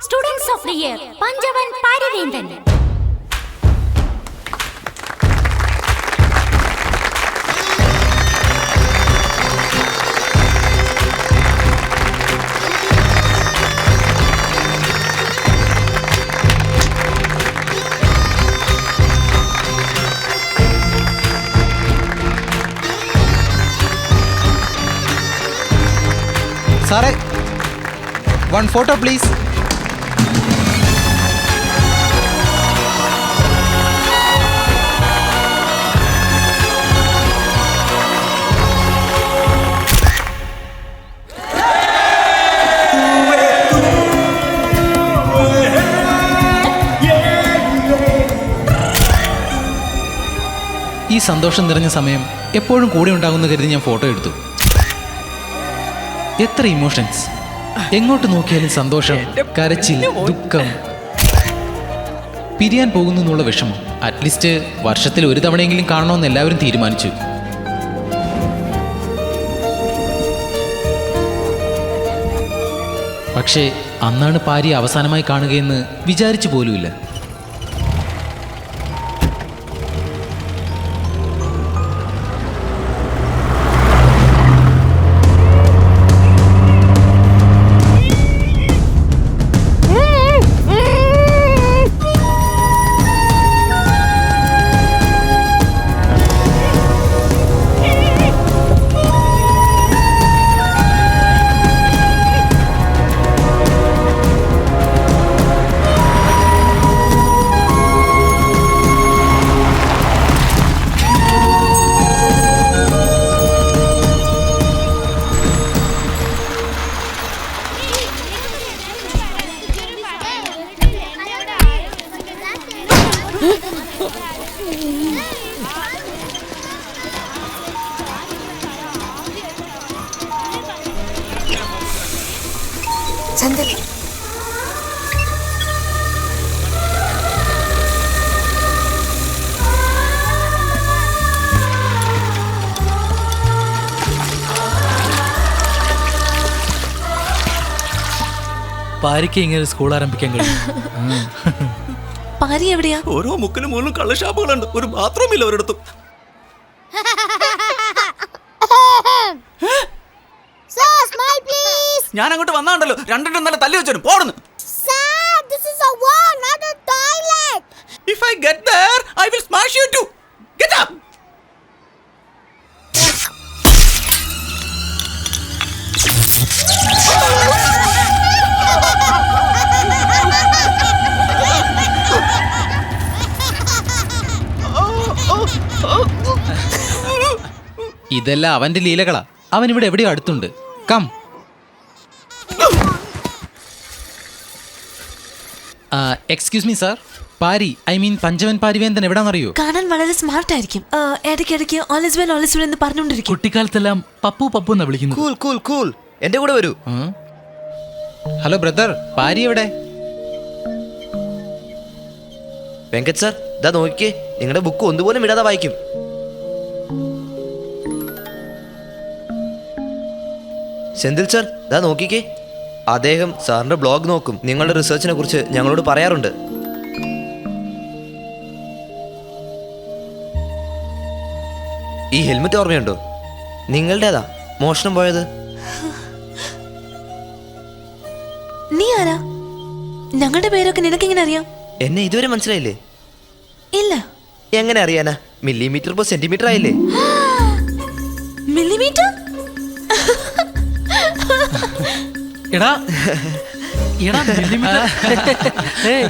Students of the year Panchavan Parivendan സാറേ one photo please സന്തോഷം നിറഞ്ഞ സമയം എപ്പോഴും കൂടെ ഉണ്ടാകുന്ന കരുതി ഞാൻ ഫോട്ടോ എടുത്തു. എത്ര ഇമോഷൻസ്. എങ്ങോട്ട് നോക്കിയാലും സന്തോഷം കരച്ചിൽ ദുഃഖം. പിരിയാൻ പോകുന്നു എന്നുള്ള വിഷമം അറ്റ്ലീസ്റ്റ് വർഷത്തിൽ ഒരു തവണയെങ്കിലും കാണണമെന്ന് എല്ലാവരും തീരുമാനിച്ചു. പക്ഷേ അന്നാണ് പാരി അവസാനമായി കാണുകയെന്ന് വിചാരിച്ചു പോലുമില്ല. ചന്ദ്രൻ പാരിക്ക് ഇങ്ങനെ സ്കൂൾ ആരംഭിക്കാൻ കഴിയും. പാരി എവിടെയാ? ഓരോ മുക്കിലും മുകളിലും കള്ളഷാപ്പുകളുണ്ട് ഒരു ബാത്റൂം ഇല്ല ഒരിടത്തും. ഞാൻ അങ്ങോട്ട് വന്നാണ്ടല്ലോ. രണ്ടെണ്ണം നല്ല തല്ലി വെച്ചു പോടുന്നു. If I get there I will smash you to ഇതെല്ലാം അവന്റെ ലീലകളാ. അവൻ ഇവിടെ എവിടെയോ അടുത്തുണ്ട്. Come excuse me sir Pari I mean Panchavan Pariventhan എവിടാന്നറിയോ? കാണാൻ വളരെ സ്മാർട്ട് ആയിരിക്കും. ആ, ഇടയ്ക്കിടയ്ക്ക് ഓളിസ് വെൽ ഓളിസ് വെൽ എന്ന് പറഞ്ഞുകൊണ്ടിരിക്കും. കുട്ടിക്കാലത്തെല്ലാം പപ്പു പപ്പു എന്ന് വിളിക്കുന്നു കൂൾ കൂൾ കൂൾ എന്റെ കൂടെ വരൂ. ഹലോ ബ്രദർ പാരി എവിടെ? വെങ്കറ്റ് സാർ ഇതാ നോക്കിക്കേ. നിങ്ങളുടെ ബുക്ക് ഒന്നുപോലും വിടാതെ വായിക്കും. സെന്തിൽ സാർ ഇതാ നോക്കിക്കേ. അദ്ദേഹം സാറിന്റെ ബ്ലോഗ് നോക്കും. നിങ്ങളുടെ റിസർച്ചിനെ കുറിച്ച് ഞങ്ങളോട് പറയാറുണ്ട്. ഈ ഹെൽമെറ്റ് ഓർമ്മയുണ്ടോ? നിങ്ങളുടേതാ? മോഷണം പോയത്? നീ ആരാ? ഞങ്ങളുടെ പേരൊക്കെ നിനക്കെങ്ങനെ അറിയാം? എന്നെ ഇതുവരെ മനസ്സിലായില്ലേ? ഇല്ല. എങ്ങനെ അറിയാനാ? മില്ലിമീറ്റർ പോ സെന്റിമീറ്റർ ആയില്ലേ? മില്ലിമീറ്റർ? എടാ എടാ millimeter. ഏയ്.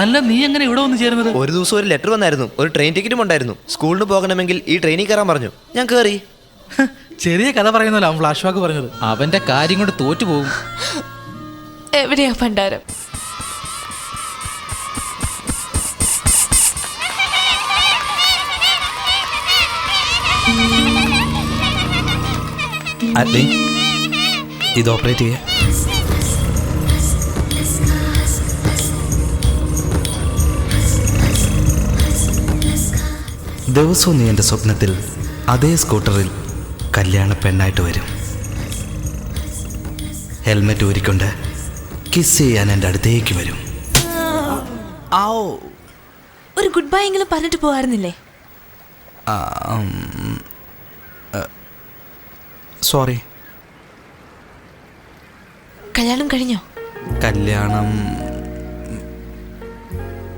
അല്ല നീ എങ്ങനെ ഇവിടെ വന്ന് ചേരുന്നത്? ഒരു ദിവസം ഒരു ലെറ്റർ വന്നായിരുന്നു. ഒരു ട്രെയിൻ ടിക്കറ്റും ഉണ്ടായിരുന്നു. സ്കൂളിന് പോകണമെങ്കിൽ ഈ ട്രെയിനിൽ കയറാൻ പറഞ്ഞു. ഞാൻ കയറി ചെറിയ കഥ പറയുന്നല്ലോ അവൻ ഫ്ലാഷ് ബാക്ക് പറഞ്ഞത്. അവന്റെ കാര്യം കൊണ്ട് തോറ്റു പോകും. എവിടെയാ ഭണ്ഡാരം? അല്ലേ ഇത് ഓപ്പറേറ്റ് ചെയ്യാം ദിവസവും നീ എന്റെ സ്വപ്നത്തിൽ അതേ സ്കൂട്ടറിൽ കല്യാണ പെണ്ണായിട്ട് വരും. ഹെൽമെറ്റ് ഊരിക്കൊണ്ട് കിസ് ചെയ്യാൻ എന്റെ അടുത്തേക്ക് വരും. ഒരു ഗുഡ് ബൈ എങ്കിലും പറഞ്ഞിട്ട് പോകാറുന്നില്ലേ സോറി. കല്യാണം കഴിഞ്ഞോ? കല്യാണം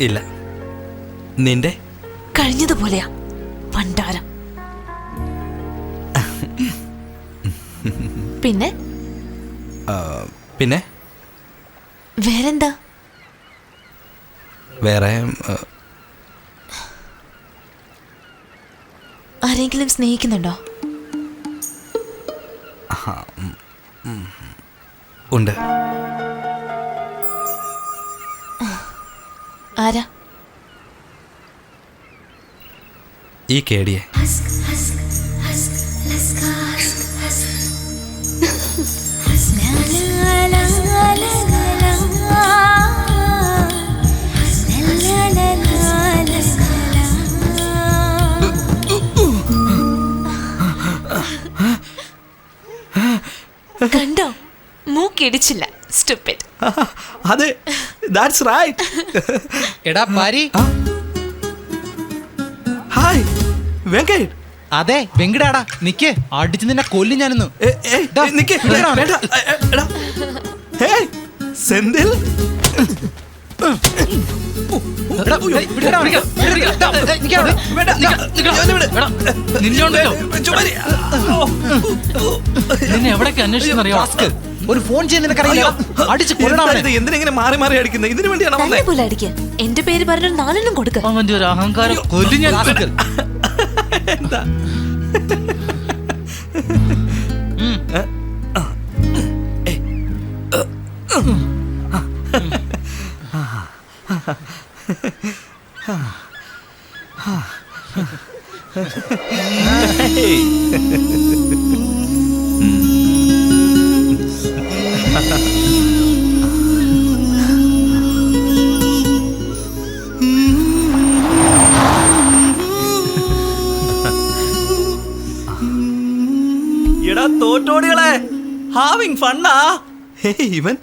ഇല്ല. നിന്റെ? കഴിഞ്ഞതുപോലെയാ. പണ്ടാരം പിന്നെ? പിന്നെ? വേറെന്താ? വേറെ ആരെങ്കിലും സ്നേഹിക്കുന്നുണ്ടോ? ഉണ്ട്. ആരാ? ഈ കേടിയെ. കണ്ടോ മൂക്കിടിച്ചില്ല സ്റ്റുപ്പിഡ് അതെ ദാറ്റ്സ് റൈറ്റ് എടാ പാരി. ഹായ് അതെ വെങ്കിടാടാ നിക്ക്. അടിച്ച് നിന്നെ കൊല്ലി ഞാനിന്ന്. നിക്ക്. സെന്തിൽ. നിന്നെ എവിടേക്ക് അന്വേഷിച്ചെന്നറിയോ. ഒരു ഫോൺ ചെയ്യാൻ നിനക്കറിയില്ല? അടിച്ച് കൊല്ലണം? എന്തിനിങ്ങനെ മാറി മാറി അടിക്കുന്നത് ഇതിനു വേണ്ടിയാണോ പോലെ അടിക്ക്. എന്റെ പേര് പറഞ്ഞൊരു നാലെണ്ണം ഹ അവന്റെ ഒരു അഹങ്കാരം ഹ ഹ റാസ്കൽ. തോറ്റോടികളെ. ഹാവിങ് ഫണ്ണാ ഇവൻ.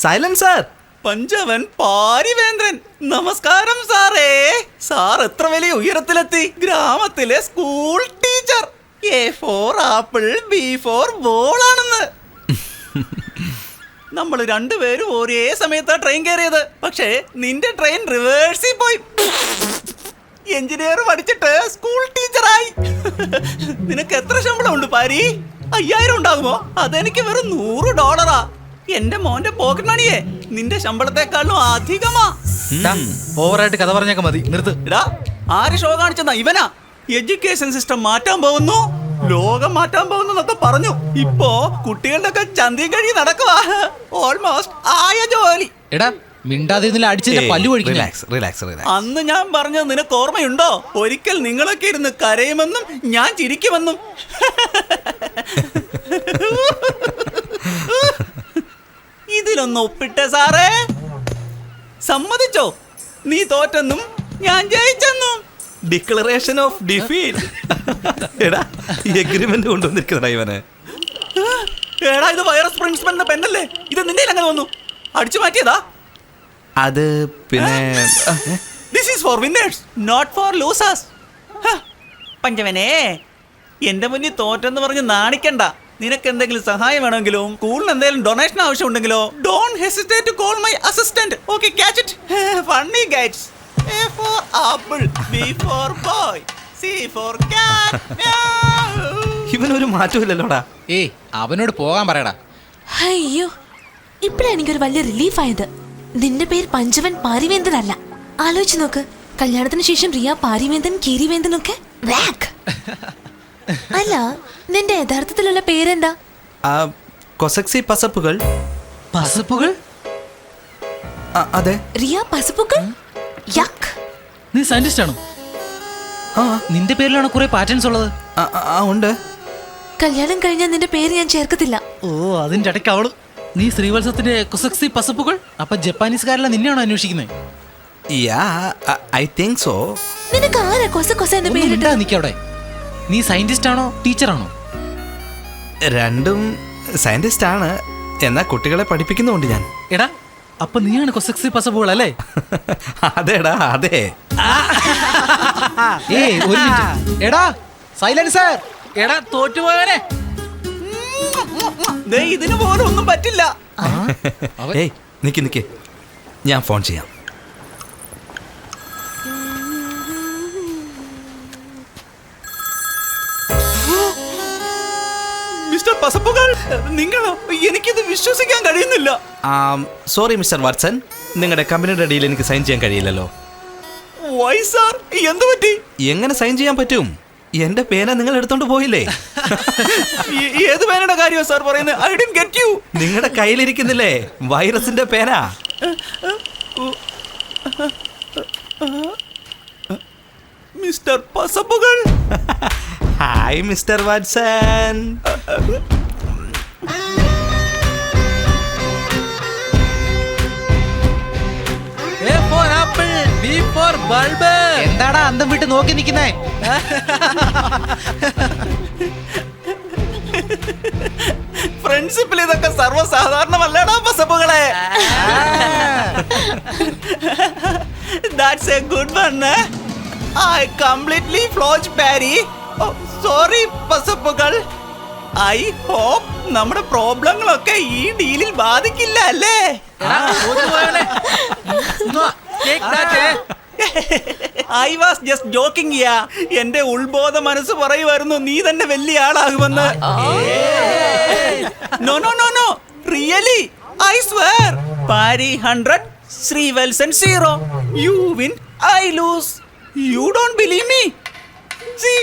Silence sir. പഞ്ചവൻ പാരിവേന്ദ്രൻ. നമസ്കാരം സാറേ. സാർ എത്ര വലിയ ഉയരത്തിലെത്തി? ഗ്രാമത്തിലെ school teacher A for apple B for ball ആണെന്ന്. നമ്മൾ രണ്ടുപേരും ഒരേ സമയത്താ ട്രെയിൻ കയറിയത്. പക്ഷേ നിന്റെ ട്രെയിൻ റിവേഴ്സിൽ പോയി. എഞ്ചിനീയർ പഠിച്ചിട്ട് സ്കൂൾ ടീച്ചറായി. നിനക്ക് എത്ര ശമ്പളം ഉണ്ട് പാരി? അയ്യായിരം ഉണ്ടാകുമോ? അതെനിക്ക് വെറും നൂറ് ഡോളറാ. എന്റെ മോന്റെ പോക്കറ്റ് മണിയെ നിന്റെ ശമ്പളത്തെക്കാളും അധികമാ. ഓവറായിട്ട് കഥ പറഞ്ഞൊക്കെ മതി. നിർത്ത്. ഇടാ ആര് ഷോ കാണിച്ചെന്നാ? ഇവനാ. എഡ്യൂക്കേഷൻ സിസ്റ്റം മാറ്റാൻ പോകുന്നു. ലോകം മാറ്റാൻ പോകുന്നു എന്നൊക്കെ പറഞ്ഞു. ഇപ്പോ കുട്ടികളുടെ ഒക്കെ ചന്തി കഴി നടക്കുവാ. ഓൾമോസ്റ്റ് ആയ ജോലി. എടാ മിണ്ടാതിരുന്നില്ല അടിച്ചിന്റെ പല്ലു റിലാക്സ് റിലാക്സ് അന്ന് ഞാൻ പറഞ്ഞത് നിനക്ക് ഓർമ്മയുണ്ടോ? ഒരിക്കൽ നിങ്ങളൊക്കെ ഇരുന്ന് കരയുമെന്നും ഞാൻ ചിരിക്കുമെന്നും. ഇതിലൊന്ന് ഒപ്പിട്ടെ സാറേ. സമ്മതിച്ചോ? നീ തോറ്റെന്നും ഞാൻ ജയിച്ചെന്നും. ഡിക്ലറേഷൻ ഓഫ് ഡിഫീറ്റ് എടാ ഈ എഗ്രിമെന്റ് കൊണ്ടുവന്നിരിക്കുന്നടാ ഇവനെ. ഏടാ ഇത് വൈറസ് പ്രിൻസിപ്പലിന്റെ പെണ്ണല്ലേ ഇത് നിന്റെ അങ്ങനെ വന്നു. അടിച്ചു മാറ്റിയതാ. അത് പിന്നെ this is for winners not for losers പഞ്ചവനെ എന്റെ മുന്നിൽ തോറ്റെന്ന് പറഞ്ഞ് നാണിക്കണ്ട. നിനക്ക് എന്തെങ്കിലും സഹായം വേണമെങ്കിലും സ്കൂളിന് എന്തെങ്കിലും donation ആവശ്യമുണ്ടെങ്കിലോ don't hesitate to call my assistant okay catch it funny guides A for apple B for boy C for cat ഇവൻ ഒരു മാറ്റമില്ലല്ലോടാ ഏയ് അവനോട് പോകാൻ പറയടാ. അയ്യോ ഇപ്പോഴാണ് എനിക്ക് ഒരു വലിയ റിലീഫ് ആയത്. നിന്റെ പേര് പഞ്ചവൻ പാരിവേന്ദ്രൻ അല്ല ആലോചിച്ച് നോക്ക്. കല്യാണത്തിന് ശേഷം റിയ പാരിവേന്ദൻ കീരിവേന്ദൻ ഒക്കെ അല്ല നിന്റെ യഥാർത്ഥത്തിലുള്ള പേരെന്താ? ആ കൊസക്സി പസപ്പുകൾ. പസപ്പുകൾ? അതെ. റിയ പസപ്പുകൾ? യക് നീ സയന്റിസ്റ്റ് ആണോ? ആ. നിന്റെ പേരിലാണ് കുറെ പാറ്റേൺസ് ഉള്ളത്? ആ ഉണ്ട്. കല്യാണം കഴിഞ്ഞാൽ നിന്റെ പേര് ഞാൻ ചേർക്കത്തില്ല. ഓ അതിന്റെ ഇടയ്ക്ക് അവൾ നീ ശ്രീവത്സവത്തിന്റെ കുസക്സി പസപ്പുകൾ? അപ്പൊ ജപ്പാനീസുകാരെല്ലാം നിന്നെയാണോ അന്വേഷിക്കുന്നത് യാ ഐ തിങ്ക് സോ നിനക്ക് ആരാ കൊസ കൊസ എന്ന ഒന്നും പേരിട്ടത്? മിണ്ടാ നിക്കവിടെ നീ സയന്റിസ്റ്റ് ആണോ? ടീച്ചറാണോ രണ്ടും സയന്റിസ്റ്റ് ആണ്. എന്നാ കുട്ടികളെ പഠിപ്പിക്കുന്നുണ്ട് ഞാൻ. എടാ അപ്പൊ നീയാണ് കൊസക്സി അല്ലേ? അതെടാ അതെ. ഏയ് ഒരു മിനിറ്റ്. എടാ സൈലൻസർ എടാ തോറ്റുപോയവനെ. ദേ ഇതിന് പോലും ഒന്നും പറ്റില്ല ഏയ് നിക്ക് നിക്ക്. ഞാൻ ഫോൺ ചെയ്യാം. മിസ്റ്റർ പസപ്പുകൾ നിങ്ങളോ? എനിക്കിത് വിശ്വസിക്കാൻ കഴിയുന്നില്ല. Sorry mister Watson. നിങ്ങളുടെ കമ്പനിയുടെ ഡീൽ എനിക്ക് സൈൻ ചെയ്യാൻ കഴിയില്ലല്ലോ. വൈ സാർ എന്ത് പറ്റി എങ്ങനെ സൈൻ ചെയ്യാൻ പറ്റും? എന്റെ പേന നിങ്ങൾ എടുത്തോണ്ട് പോയില്ലേ? ഏത് പേനയുടെ കാര്യമാണ് സാർ പറയുന്നത്? ഐ ഗെറ്റ് യു നിങ്ങളുടെ കയ്യിലിരിക്കുന്നില്ലേ? വൈറസിന്റെ പേന. Mister പസപ്പുകൾ hi mister Watson B for bulb എന്താടാ അന്തം വിട്ട് നോക്കി നിൽക്കുന്നേ ഫ്രണ്ട്ഷിപ്പിൽ ഇതൊക്കെ സർവസാധാരണമല്ലടാ പസപ്പുകളെ that's a good one I completely ഫ്ലോജ് Pari sorry പസപ്പുകൾ ഐ ഹോപ്പ് നമ്മുടെ പ്രോബ്ലങ്ങളൊക്കെ ഈ ഡീലിൽ ബാധിക്കില്ല അല്ലേ? Take eh? I was just joking ya എന്റെ ഉൾബോധ മനസ്സ് പറയുമായിരുന്നു നീ തന്നെ വലിയ ആളാകുമെന്ന്. No no no no really I swear Pari hundred Srivatsan zero you win I lose you don't believe me see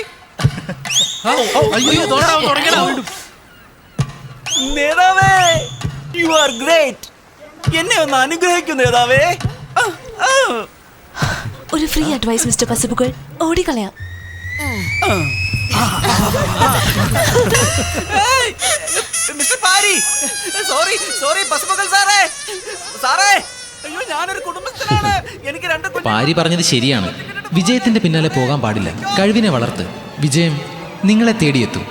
നേതാവേ യു ആർ ഗ്രേറ്റ് എന്നെ ഒന്ന് അനുഗ്രഹിക്കൂ നേതാവേ. ഒരു ഫ്രീ അഡ്വൈസ് മിസ്റ്റർ പസബുകൾ. ഓടിക്കളയാം! മിസ്റ്റർ പാരി. സോറി സോറി പസുമകൾ സാറേ. സാറേ അയ്യോ ഞാനൊരു കുടുംബസ്ഥനാണ്. എനിക്ക് രണ്ട് പാരി പറഞ്ഞത് ശരിയാണ്. വിജയത്തിന്റെ പിന്നാലെ പോകാൻ പാടില്ല. കഴിവിനെ വളർത്ത്. വിജയം നിങ്ങളെ തേടിയെത്തും.